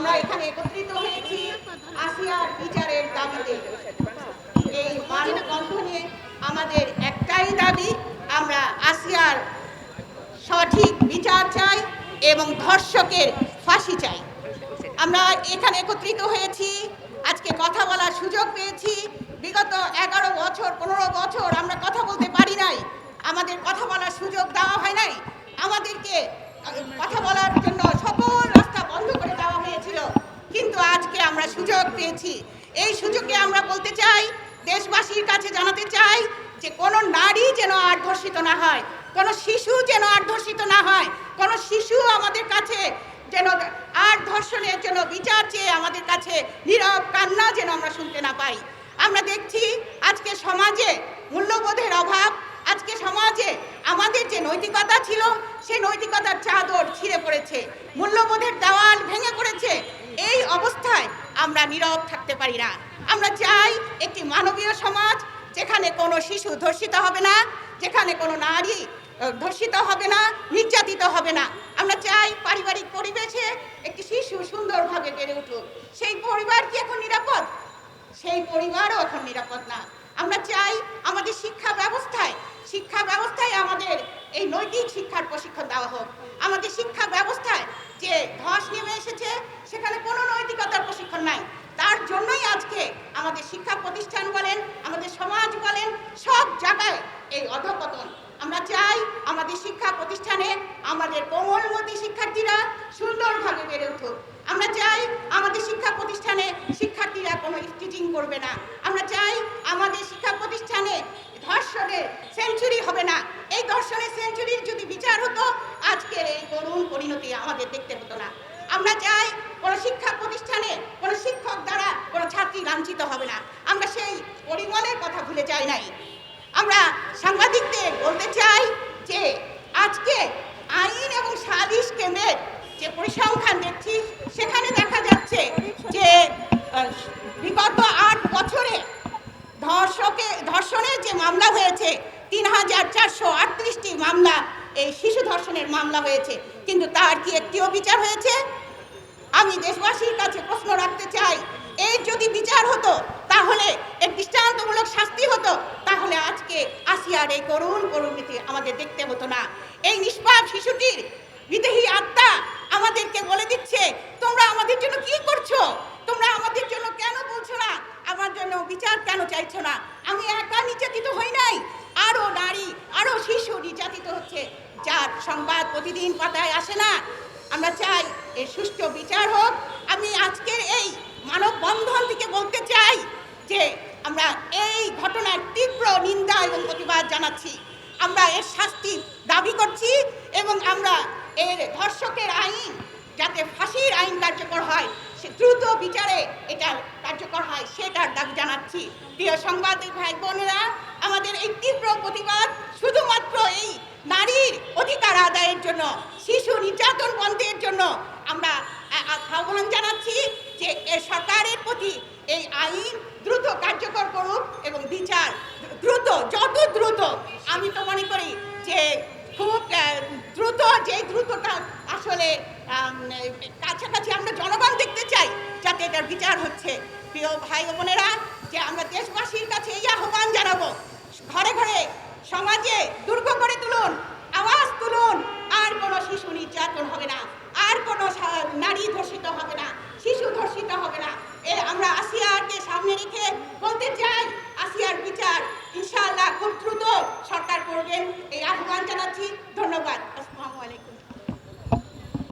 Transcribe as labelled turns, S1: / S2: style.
S1: আমরা এখানে একত্রিত হয়েছি আসিয়ার বিচারের দাবিতে। এই মানববন্ধনে আমাদের একটাই দাবি, আমরা আসিয়ার সঠিক বিচার চাই এবং ধর্ষকের ফাঁসি চাই। আমরা এখানে একত্রিত হয়েছি, আজকে কথা বলার সুযোগ পেয়েছি। বিগত এগারো বছর, পনেরো বছর আমরা কথা বলতে পারি নাই। আমাদের কথা বলার সুযোগ দেওয়া হয় নাই। আমাদেরকে কথা বলার জন্য সকল রাস্তা বন্ধ করে দেওয়া হয়েছিল কিন্তু আজকে আমরা সুযোগ পেয়েছি। এই সুযোগে আমরা বলতে চাই, দেশবাসীর কাছে জানাতে চাই যে কোনো নারী যেন আর না হয়, কোনো শিশু যেন আর না হয়, কোনো শিশু আমাদের কাছে যেন আর ধর্ষণের জন্য বিচার চেয়ে আমাদের কাছে নীরব কান্না যেন আমরা শুনতে না পাই। আমরা দেখছি আজকে সমাজে মূল্যবোধের অভাব, আজকে সমাজে আমাদের যে নৈতিকতা ছিল, সেই নৈতিকতার চাদর ছিঁড়ে পড়েছে, মূল্যবোধের দেওয়াল ভেঙে পড়েছে এই অবস্থায় আমরা নীরব থাকতে পারি না। আমরা চাই একটি মানবীয় সমাজ যেখানে কোনো শিশু ধর্ষিত হবে না, যেখানে কোনো নারী ধর্ষিত হবে না, নির্যাতিত হবে না। আমরা চাই পারিবারিক পরিবেশে একটি শিশু সুন্দরভাবে বেড়ে উঠুক। সেই পরিবার কি এখন নিরাপদ? সেই পরিবারও এখন নিরাপদ না। আমরা চাই আমাদের শিক্ষা ব্যবস্থায় শিক্ষা ব্যবস্থায় আমাদের এই নৈতিক শিক্ষার প্রশিক্ষণ দেওয়া হোক। আমাদের শিক্ষা ব্যবস্থায় যে ধস নেমে এসেছে সেখানে কোনো নৈতিকতার প্রশিক্ষণ নাই তার জন্যই আজকে আমাদের শিক্ষা প্রতিষ্ঠান বলেন আমাদের সমাজ বলেন সব জায়গায় এই অধপতন। আমরা চাই আমাদের শিক্ষা প্রতিষ্ঠানে আমাদের কোমলমতি শিক্ষার্থীরা সুন্দরভাবে বেড়ে উঠুক। আমরা চাই আমাদের শিক্ষা প্রতিষ্ঠানে শিক্ষার্থীরা কোনো স্টিচিং করবে না। আমরা চাই আমাদের শিক্ষা প্রতিষ্ঠানে ধর্ষণের সেঞ্চুরি হবে না। এই ধর্ষণের সেঞ্চুরির যদি বিচার হতো, আজকের এই করুণ পরিণতি আমাদের দেখতে হতো না। আমরা চাই কোনো শিক্ষা প্রতিষ্ঠানে কোনো শিক্ষক দ্বারা কোনো ছাত্রী লাঞ্ছিত হবে না। আমরা সেই পরিমলের কথা ভুলে যাই নাই। আমরা সাংবাদিকদের বলতে চাই যে আজকে আইন এবং সালিশ কেন্দ্রের যে পরিসংখ্যান দেখছি, সেখানে দেখা যাচ্ছে যে বিগত আট বছরে ধর্ষকে, ধর্ষণের যে মামলা হয়েছে, তিন হাজার চারশো আটত্রিশটি মামলা, এই শিশু ধর্ষণের মামলা হয়েছে। কিন্তু তার কি একটিও বিচার হয়েছে? আমি দেশবাসীর কাছে প্রশ্ন রাখতে চাই। এই যদি বিচার হতো, তাহলে এর দৃষ্টান্তমূলক শাস্তি হতো, তাহলে আজকে আসিয়ার এই করুণ পরিণতি আমাদের দেখতে হতো না। এই নিষ্পাপ শিশুটির বিদেহী আত্মা আমাদেরকে বলে দিচ্ছে, তোমরা আমাদের জন্য কি করছ? তোমরা আমাদের জন্য কেন বলছো না? আমার জন্য বিচার কেন চাইছো না? আমি একা নির্যাতিত হই নাই। আরও নারী, আরও শিশু নির্যাতিত হচ্ছে। যার সংবাদ প্রতিদিন পাতায় আসে না। আমরা চাই এর সুষ্ঠু বিচার হোক। আমি আজকের এই মানববন্ধন থেকে বলতে চাই যে আমরা এই ঘটনার তীব্র নিন্দা এবং প্রতিবাদ জানাচ্ছি। আমরা এর শাস্তি দাবি করছি এবং আমরা এর ধর্ষকের আইন, যাতে ফাঁসির আইন কার্যকর হয়, সে দ্রুত বিচারে এটা কার্যকর হয়, সেটার দাবি জানাচ্ছি। প্রিয় সাংবাদিক ভাই বোনেরা, আমাদের এই তীব্র প্রতিবাদ শুধুমাত্র এই নারীর অধিকার আদায়ের জন্য নির্যাতন বন্ধের জন্য আমরা আহ্বান জানাচ্ছি যে এ সরকারের প্রতি এই আইন দ্রুত কার্যকর করুক এবং বিচার দ্রুত, যত দ্রুত, আমি তো মনে করি যে খুব দ্রুত, যে দ্রুতটা আসলে কাছাকাছি আমরা জনগণ দেখতে চাই যাতে এটার বিচার হচ্ছে। প্রিয় ভাই বোনেরা, যে আমরা